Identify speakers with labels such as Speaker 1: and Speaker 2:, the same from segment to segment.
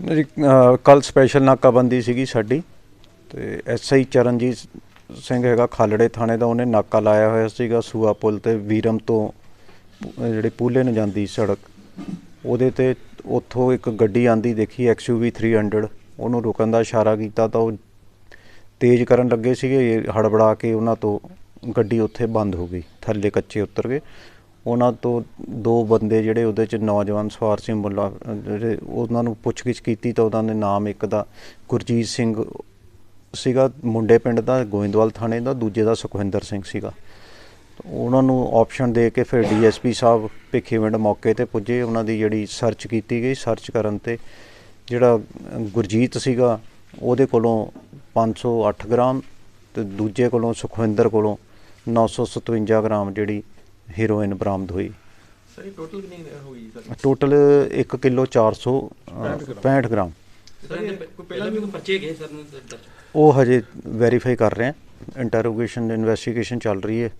Speaker 1: ਮੇਰੀ ਕੱਲ ਸਪੈਸ਼ਲ ਨਾਕਾਬੰਦੀ ਸੀਗੀ ਸਾਡੀ, ਤੇ ਐਸਆਈ ਚਰਨਜੀਤ ਸਿੰਘ ਹੈਗਾ ਖਾਲੜੇ ਥਾਣੇ ਦਾ, ਉਹਨੇ ਨਾਕਾ ਲਾਇਆ ਹੋਇਆ ਸੀਗਾ ਸੂਆ ਪੁਲ ਤੇ ਵੀਰਮ ਤੋਂ ਜਿਹੜੇ ਪੂਲੇ ਨੂੰ ਜਾਂਦੀ ਸੜਕ, ਉਹਦੇ ਤੇ ਉੱਥੋਂ ਇੱਕ ਗੱਡੀ ਆਂਦੀ ਦੇਖੀ XUV 300 ਉਹਨੂੰ ਰੁਕਣ ਦਾ ਇਸ਼ਾਰਾ ਕੀਤਾ ਤਾਂ ਉਹ ਤੇਜ਼ ਕਰਨ ਲੱਗੇ ਸੀਗੇ ਹੜਬੜਾ ਕੇ ਉਹਨਾਂ ਤੋਂ ਗੱਡੀ ਉੱਥੇ ਬੰਦ ਹੋ ਗਈ, ਥੱਲੇ ਕੱਚੇ ਉਤਰ ਗਏ ਉਹਨਾਂ ਤੋਂ ਦੋ ਬੰਦੇ ਜਿਹੜੇ ਉਹਦੇ ਚ ਨੌਜਵਾਨ ਸਵਾਰ ਸਿੰਘ ਮੁੱਲਾ ਜਿਹੜੇ ਉਹਨਾਂ ਨੂੰ ਪੁੱਛਗਿੱਛ ਕੀਤੀ ਤਾਂ ਉਹਨਾਂ ਦੇ ਨਾਮ ਇੱਕ ਦਾ ਗੁਰਜੀਤ ਸਿੰਘ ਸੀਗਾ, ਮੁੰਡੇ ਪਿੰਡ ਦਾ, ਗੋਇੰਦਵਾਲ ਥਾਣੇ ਦਾ, ਦੂਜੇ ਦਾ ਸੁਖਵਿੰਦਰ ਸਿੰਘ ਸੀਗਾ। ਉਹਨਾਂ ਨੂੰ ਆਪਸ਼ਨ ਦੇ ਕੇ ਫਿਰ ਡੀਐਸਪੀ ਸਾਹਿਬ ਭਿੱਖੀਵਿੰਡ ਮੌਕੇ ਤੇ ਪੁੱਜੇ। ਉਹਨਾਂ ਦੀ ਜਿਹੜੀ ਸਰਚ ਕੀਤੀ ਗਈ ਸਰਚ ਕਰਨ ਤੇ ਜਿਹੜਾ ਗੁਰਜੀਤ ਸੀਗਾ, ਉਹਦੇ ਕੋਲੋਂ 508 ਗ੍ਰਾਮ ਤੇ ਦੂਜੇ ਕੋਲੋਂ ਸੁਖਵਿੰਦਰ ਕੋਲੋਂ 957 ਗ੍ਰਾਮ ਜਿਹੜੀ ਹੀਰੋਇਨ ਬਰਾਮਦ ਹੋਈ।
Speaker 2: ਸਰ ਟੋਟਲ ਕਿੰਨੀ ਹੋਈ sir?
Speaker 1: Total 1 kilo 465 gram.
Speaker 2: Sir ਇਹ ਕੋਈ ਪਹਿਲਾਂ ਵੀ ਕੋਈ
Speaker 3: ਪਰਚੇ ਗਏ ਸਰ ਨੂੰ ਦਰਜ
Speaker 1: ਉਹ ਹਜੇ ਵੈਰੀਫਾਈ ਕਰ ਰਹੇ ਆ ਇੰਟਰੋਗੇਸ਼ਨ ਇਨਵੈਸਟੀਗੇਸ਼ਨ ਚੱਲ ਰਹੀ ਹੈ।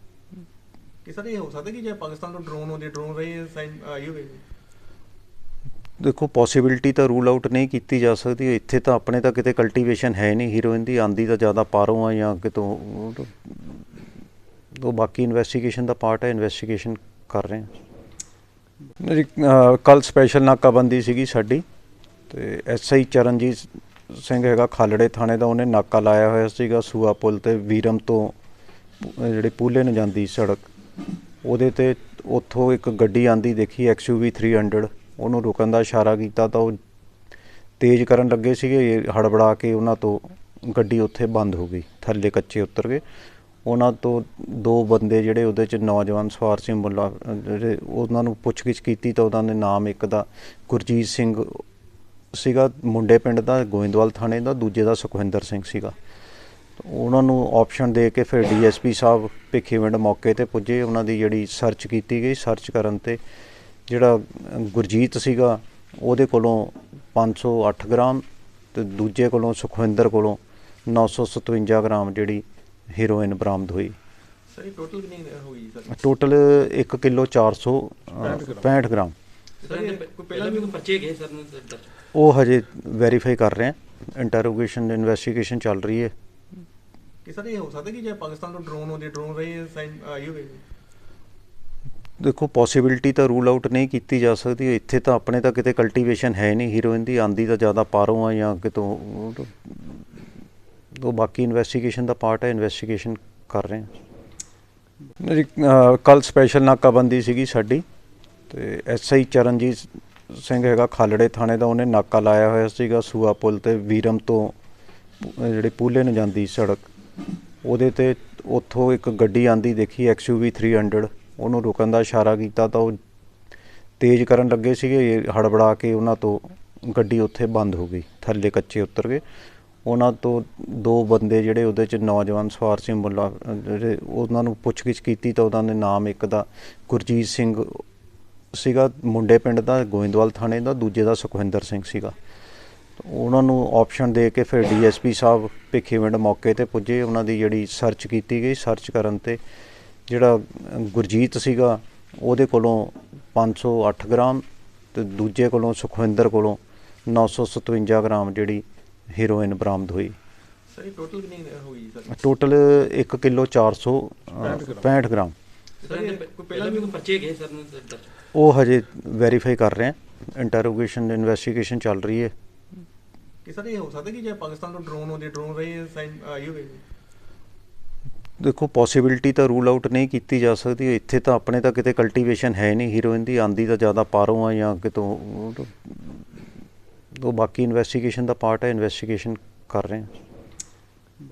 Speaker 2: ਕਿ ਸਰ ਇਹ ਹੋ ਸਕਦਾ ਕਿ ਜੇ ਪਾਕਿਸਤਾਨ ਤੋਂ ਡਰੋਨ ਹੁੰਦੇ ਡਰੋਨ ਰਹੇ ਸਾਈਨ ਆਈ ਹੋਵੇ?
Speaker 1: ਦੇਖੋ ਪੋਸਿਬਿਲਿਟੀ ਤਾਂ ਰੂਲ ਆਊਟ ਨਹੀਂ ਕੀਤੀ ਜਾ ਸਕਦੀ। ਇੱਥੇ ਤਾਂ ਆਪਣੇ ਤਾਂ ਕਿਤੇ ਕਲਟੀਵੇਸ਼ਨ ਹੈ ਨਹੀਂ। ਹੀਰੋਇਨ ਦੀ ਆਂਦੀ ਤਾਂ ਜ਼ਿਆਦਾ ਪਾਰੋਂ ਆ ਜਾਂ ਕਿਤੋਂ ਉਹ ਬਾਕੀ ਇਨਵੈਸਟੀਗੇਸ਼ਨ ਦਾ ਪਾਰਟ ਹੈ ਇਨਵੈਸਟੀਗੇਸ਼ਨ ਕਰ ਰਹੇ ਹਾਂ। ਮੇਰੀ ਕੱਲ ਸਪੈਸ਼ਲ ਨਾਕਾਬੰਦੀ ਸੀਗੀ ਸਾਡੀ, ਤੇ ਐਸਆਈ ਚਰਨਜੀਤ ਸਿੰਘ ਹੈਗਾ ਖਾਲੜੇ ਥਾਣੇ ਦਾ, ਉਹਨੇ ਨਾਕਾ ਲਾਇਆ ਹੋਇਆ ਸੀਗਾ ਸੂਆ ਪੁਲ ਤੇ ਵੀਰਮ ਤੋਂ ਜਿਹੜੇ ਪੂਲੇ ਨੂੰ ਜਾਂਦੀ ਸੜਕ। ਉਹਦੇ ਤੇ ਉੱਥੋਂ ਇੱਕ ਗੱਡੀ ਆਂਦੀ ਦੇਖੀ XUV 300 ਉਹਨੂੰ ਰੁਕਣ ਦਾ ਇਸ਼ਾਰਾ ਕੀਤਾ ਤਾਂ ਉਹ ਤੇਜ਼ ਕਰਨ ਲੱਗੇ ਸੀਗੇ ਹੜਬੜਾ ਕੇ ਉਹਨਾਂ ਤੋਂ ਗੱਡੀ ਉੱਥੇ ਬੰਦ ਹੋ ਗਈ, ਥੱਲੇ ਕੱਚੇ ਉਤਰ ਗਏ। ਉਹਨਾਂ ਤੋਂ ਦੋ ਬੰਦੇ ਜਿਹੜੇ ਉਹਦੇ ਚ ਨੌਜਵਾਨ ਸਵਾਰ ਸਿੰਘ ਮੁੱਲਾ ਜਿਹੜੇ ਉਹਨਾਂ ਨੂੰ ਪੁੱਛਗਿੱਛ ਕੀਤੀ ਤਾਂ ਉਹਨਾਂ ਦੇ ਨਾਮ ਇੱਕ ਦਾ ਗੁਰਜੀਤ ਸਿੰਘ ਸੀਗਾ, ਮੁੰਡੇ ਪਿੰਡ ਦਾ, ਗੋਇੰਦਵਾਲ ਥਾਣੇ ਦਾ, ਦੂਜੇ ਦਾ ਸੁਖਵਿੰਦਰ ਸਿੰਘ ਸੀਗਾ। ਉਹਨਾਂ ਨੂੰ ਆਪਸ਼ਨ ਦੇ ਕੇ ਫਿਰ ਡੀਐਸਪੀ ਸਾਹਿਬ ਭਿੱਖੀਵਿੰਡ ਮੌਕੇ ਤੇ ਪੁੱਜੇ। ਉਹਨਾਂ ਦੀ ਜਿਹੜੀ ਸਰਚ ਕੀਤੀ ਗਈ ਸਰਚ ਕਰਨ ਤੇ ਜਿਹੜਾ ਗੁਰਜੀਤ ਸੀਗਾ, ਉਹਦੇ ਕੋਲੋਂ 508 ਗ੍ਰਾਮ ਤੇ ਦੂਜੇ ਕੋਲੋਂ ਸੁਖਵਿੰਦਰ ਕੋਲੋਂ 957 ਗ੍ਰਾਮ ਜਿਹੜੀ ਹੀਰੋਇਨ ਬਰਾਮਦ ਹੋਈ।
Speaker 2: ਸਰ ਟੋਟਲ ਕਿੰਨੀ ਹੋਈ sir?
Speaker 1: Total 1 kilo 465 gram.
Speaker 3: Sir
Speaker 2: ਇਹ ਕੋਈ ਪਹਿਲਾਂ ਵੀ
Speaker 3: ਕੋਈ ਪਰਚੇ ਗਏ ਸਰ ਨੂੰ ਦਰਜ
Speaker 1: ਉਹ ਹਜੇ ਵੈਰੀਫਾਈ ਕਰ ਰਹੇ ਆ ਇੰਟਰੋਗੇਸ਼ਨ ਇਨਵੈਸਟੀਗੇਸ਼ਨ ਚੱਲ ਰਹੀ ਹੈ।
Speaker 2: ਕਿ ਸਰ ਇਹ ਹੋ ਸਕਦਾ ਕਿ ਜੇ ਪਾਕਿਸਤਾਨ ਤੋਂ ਡਰੋਨ ਹੁੰਦੇ ਡਰੋਨ ਰਹੇ ਸਾਈਨ ਆਈ ਹੋਵੇ?
Speaker 1: ਦੇਖੋ ਪੋਸਿਬਿਲਿਟੀ ਤਾਂ ਰੂਲ ਆਊਟ ਨਹੀਂ ਕੀਤੀ ਜਾ ਸਕਦੀ। ਇੱਥੇ ਤਾਂ ਆਪਣੇ ਤਾਂ ਕਿਤੇ ਕਲਟੀਵੇਸ਼ਨ ਹੈ ਨਹੀਂ। ਹੀਰੋਇਨ ਦੀ ਆਂਦੀ ਤਾਂ ਜ਼ਿਆਦਾ ਪਾਰੋਂ ਆ ਜਾਂ ਕਿਤੋਂ ਉਹ ਬਾਕੀ ਇਨਵੈਸਟੀਗੇਸ਼ਨ ਦਾ ਪਾਰਟ ਹੈ ਇਨਵੈਸਟੀਗੇਸ਼ਨ ਕਰ ਰਹੇ ਹਾਂ। ਮੇਰੀ ਕੱਲ ਸਪੈਸ਼ਲ ਨਾਕਾਬੰਦੀ ਸੀਗੀ ਸਾਡੀ, ਤੇ ਐਸਆਈ ਚਰਨਜੀਤ ਸਿੰਘ ਹੈਗਾ ਖਾਲੜੇ ਥਾਣੇ ਦਾ, ਉਹਨੇ ਨਾਕਾ ਲਾਇਆ ਹੋਇਆ ਸੀਗਾ ਸੂਆ ਪੁਲ ਤੇ ਵੀਰਮ ਤੋਂ ਜਿਹੜੇ ਪੂਲੇ ਨੂੰ ਜਾਂਦੀ ਸੜਕ। ਉਹਦੇ ਤੇ ਉੱਥੋਂ ਇੱਕ ਗੱਡੀ ਆਂਦੀ ਦੇਖੀ XUV 300 ਉਹਨੂੰ ਰੁਕਣ ਦਾ ਇਸ਼ਾਰਾ ਕੀਤਾ ਤਾਂ ਉਹ ਤੇਜ਼ ਕਰਨ ਲੱਗੇ ਸੀਗੇ ਹੜਬੜਾ ਕੇ ਉਹਨਾਂ ਤੋਂ ਗੱਡੀ ਉੱਥੇ ਬੰਦ ਹੋ ਗਈ, ਥੱਲੇ ਕੱਚੇ ਉਤਰ ਗਏ। ਉਹਨਾਂ ਤੋਂ ਦੋ ਬੰਦੇ ਜਿਹੜੇ ਉਹਦੇ ਚ ਨੌਜਵਾਨ ਸਵਾਰ ਸਿੰਘ ਮੁੱਲਾ ਜਿਹੜੇ ਉਹਨਾਂ ਨੂੰ ਪੁੱਛਗਿੱਛ ਕੀਤੀ ਤਾਂ ਉਹਨਾਂ ਦੇ ਨਾਮ ਇੱਕ ਦਾ ਗੁਰਜੀਤ ਸਿੰਘ ਸੀਗਾ, ਮੁੰਡੇ ਪਿੰਡ ਦਾ, ਗੋਇੰਦਵਾਲ ਥਾਣੇ ਦਾ, ਦੂਜੇ ਦਾ ਸੁਖਵਿੰਦਰ ਸਿੰਘ ਸੀਗਾ। ਉਹਨਾਂ ਨੂੰ ਆਪਸ਼ਨ ਦੇ ਕੇ ਫਿਰ ਡੀਐਸਪੀ ਸਾਹਿਬ ਭਿੱਖੀਵਿੰਡ ਮੌਕੇ ਤੇ ਪੁੱਜੇ। ਉਹਨਾਂ ਦੀ ਜਿਹੜੀ ਸਰਚ ਕੀਤੀ ਗਈ ਸਰਚ ਕਰਨ ਤੇ ਜਿਹੜਾ ਗੁਰਜੀਤ ਸੀਗਾ, ਉਹਦੇ ਕੋਲੋਂ 508 ਗ੍ਰਾਮ ਤੇ ਦੂਜੇ ਕੋਲੋਂ ਸੁਖਵਿੰਦਰ ਕੋਲੋਂ 957 ਗ੍ਰਾਮ ਜਿਹੜੀ ਹੀਰੋਇਨ ਬਰਾਮਦ ਹੋਈ।
Speaker 2: ਸਰ ਟੋਟਲ ਕਿੰਨੀ ਹੋਈ sir?
Speaker 1: Total 1 kilo 465 gram.
Speaker 3: Sir
Speaker 2: ਇਹ ਕੋਈ ਪਹਿਲਾਂ ਵੀ
Speaker 3: ਕੋਈ ਪਰਚੇ ਗਏ ਸਰ ਨੂੰ ਦਰਜ
Speaker 1: ਉਹ ਹਜੇ ਵੈਰੀਫਾਈ ਕਰ ਰਹੇ ਆ ਇੰਟਰੋਗੇਸ਼ਨ ਇਨਵੈਸਟੀਗੇਸ਼ਨ ਚੱਲ ਰਹੀ ਹੈ।
Speaker 2: ਕਿ ਸਰ ਇਹ ਹੋ ਸਕਦਾ ਕਿ ਜੇ ਪਾਕਿਸਤਾਨ ਤੋਂ ਡਰੋਨ ਹੁੰਦੇ ਡਰੋਨ ਰਹੇ ਸਾਈਨ ਆਈ ਹੋਵੇ?
Speaker 1: ਦੇਖੋ ਪੋਸਿਬਿਲਿਟੀ ਤਾਂ ਰੂਲ ਆਊਟ ਨਹੀਂ ਕੀਤੀ ਜਾ ਸਕਦੀ। ਇੱਥੇ ਤਾਂ ਆਪਣੇ ਤਾਂ ਕਿਤੇ ਕਲਟੀਵੇਸ਼ਨ ਹੈ ਨਹੀਂ। ਹੀਰੋਇਨ ਦੀ ਆਂਦੀ ਤਾਂ ਜ਼ਿਆਦਾ ਪਾਰੋਂ ਆ ਜਾਂ ਕਿਤੋਂ ਉਹ ਬਾਕੀ ਇਨਵੈਸਟੀਗੇਸ਼ਨ ਦਾ ਪਾਰਟ ਹੈ ਇਨਵੈਸਟੀਗੇਸ਼ਨ ਕਰ ਰਹੇ ਹਾਂ।